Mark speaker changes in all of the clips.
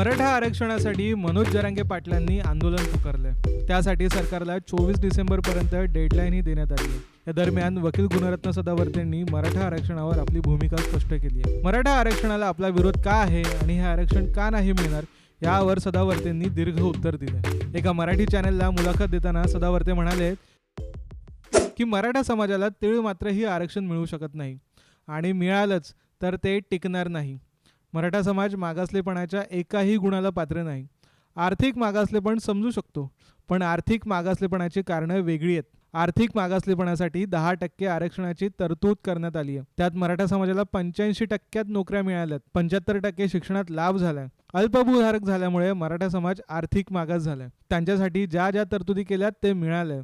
Speaker 1: मराठा आरक्षणासाठी मनोज जरांगे पाटलांनी आंदोलन पुकारलंय त्यासाठी सरकारला चोवीस डिसेंबर पर्यंत डेडलाईनही देण्यात आली आहे. या दरम्यान वकील गुणरत्न सदावर्तेंनी मराठा आरक्षणावर आपली भूमिका स्पष्ट केली आहे. मराठा आरक्षणाला आपला विरोध का आहे आणि हे आरक्षण का नाही मिळणार यावर सदावर्तेंनी दीर्घ उत्तर दिलं. एका मराठी चॅनलला मुलाखत देताना सदावर्ते म्हणाले की मराठा समाजाला तीळ मात्रही आरक्षण मिळू शकत नाही आणि मिळालंच तर ते टिकणार नाही. मराठा समाज मागासलेपणाच्या एकाही गुणाला पात्र नाही. आर्थिक मागासलेपण समजू शकतो पण आर्थिक मागासलेपणाची कारणं वेगळी आहेत. आर्थिक मागासलेपणासाठी दहा टक्के आरक्षणाची तरतूद करण्यात आली आहे. त्यात मराठा समाजाला पंच्याऐंशी टक्क्यात नोकऱ्या मिळाल्यात. पंच्याहत्तर टक्के शिक्षणात लाभ झालाय. अल्पभूधारक झाल्यामुळे मराठा समाज आर्थिक मागास झालाय. त्यांच्यासाठी ज्या ज्या तरतुदी केल्यात ते मिळालंय.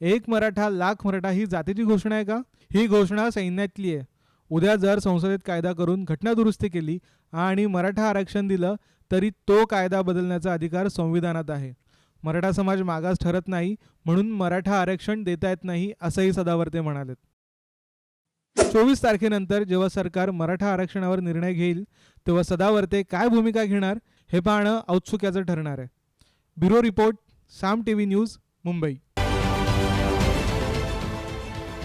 Speaker 1: एक मराठा लाख मराठा ही जातीची घोषणा आहे का? ही घोषणा सैन्यातली आहे. उद्या जर संसदेत कायदा करून घटना दुरुस्ती केली आणि मराठा आरक्षण दिलं तरी तो कायदा बदलण्याचा अधिकार संविधानात आहे. मराठा समाज मागास ठरत नाही म्हणून मराठा आरक्षण देता येत नाही असंही सदावर्ते म्हणालेत. चोवीस तारखेनंतर जेव्हा सरकार मराठा आरक्षणावर निर्णय घेईल तेव्हा सदावर्ते काय भूमिका घेणार हे पाहणं औत्सुक्याचं ठरणार आहे. Bureau report Saam T V news Mumbai.